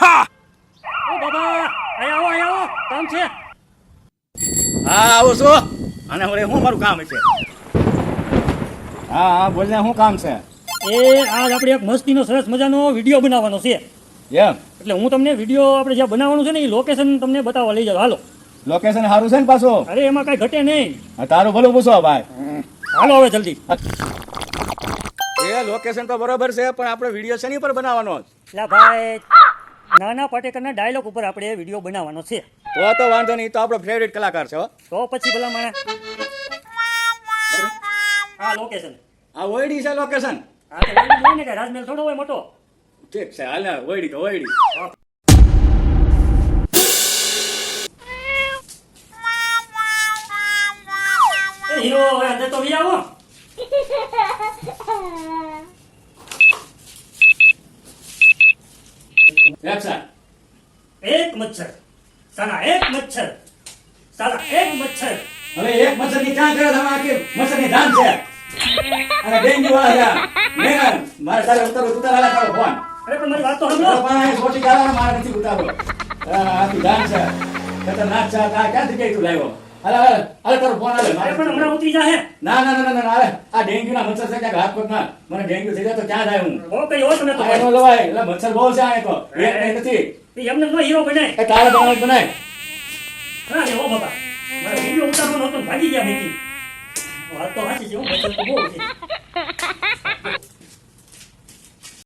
હા! હા હા શું કામ છે? એ આજ આપણે એક મસ્તીનો સરસ મજાનો વીડિયો બનાવવાનો છે. એટલે હું તમને વીડિયો આપણે જ્યાં બનાવવાનું છે ને એ લોકેશન તમને બતાવવા લઈ જાવ હાલો. લોકેશન સારું છે ને પાછું? અરે એમાં કઈ ઘટે નહીં. તારું ભલું પૂછો ભાઈ. હાલો હવે જલ્દી. એ લોકેશન તો બરોબર છે પણ આપણે વીડિયો શેની પર બનાવવાનો એટલે ભાઈ નાના પાટેકરના ડાયલોગ ઉપર આપણે વીડિયો બનાવવાનો છે. તો તો વાંધો નહીં તો આપણો ફેવરેટ કલાકાર છે તો પછી ભલા માણે હા લોકેશન આ ઓયડી છે લોકેશન હા તો જ ને કે રાજમહેલ થોડો હોય મોટો. ઠીક છે હાલ ઓઈડી ઓયડી તો ઓયડી. હીરો હવે અંદર તો આવો એક્શન એક મચ્છર સાલા એક મચ્છર સાલા એક મચ્છર હવે એક મચ્છરની ક્યાં કરે તમે આખી મચ્છરની ધાન છે અને ડેન્ગ્યુ વાળા છે મારે તારે ઉતારો ઉતારા કરો ફોન અરે પણ મારી વાત તો સાંભળો પણ આ છોટી ગાળા મારે નથી ઉતારો આખી ધાન છે ખતરનાક છે આ ક્યાંથી કઈ તું લાવ્યો હાલે હાલે હાલે તારો ફોન હાલે. અરે પણ હમણાં ઉતરી જાહે. ના ના ના ના આ ડેન્ગ્યુ ના મચ્છર છે ક્યાંક હાથ મને ડેન્ગ્યુ થઈ જાય તો ક્યાં જાય હું? બહુ કઈ હો તમે તો. એનો લવાય. એટલે મચ્છર બહુ છે આ તો. એ નહીં નથી એમને નો હીરો બનાય. એ તારે બનાવ બનાય. હા ઓ બાબા મારે વીડિયો ઉતારવાનો હતો ને ભાગી ગયા વાત તો સાચી છે હું મચ્છર તો બહુ છે.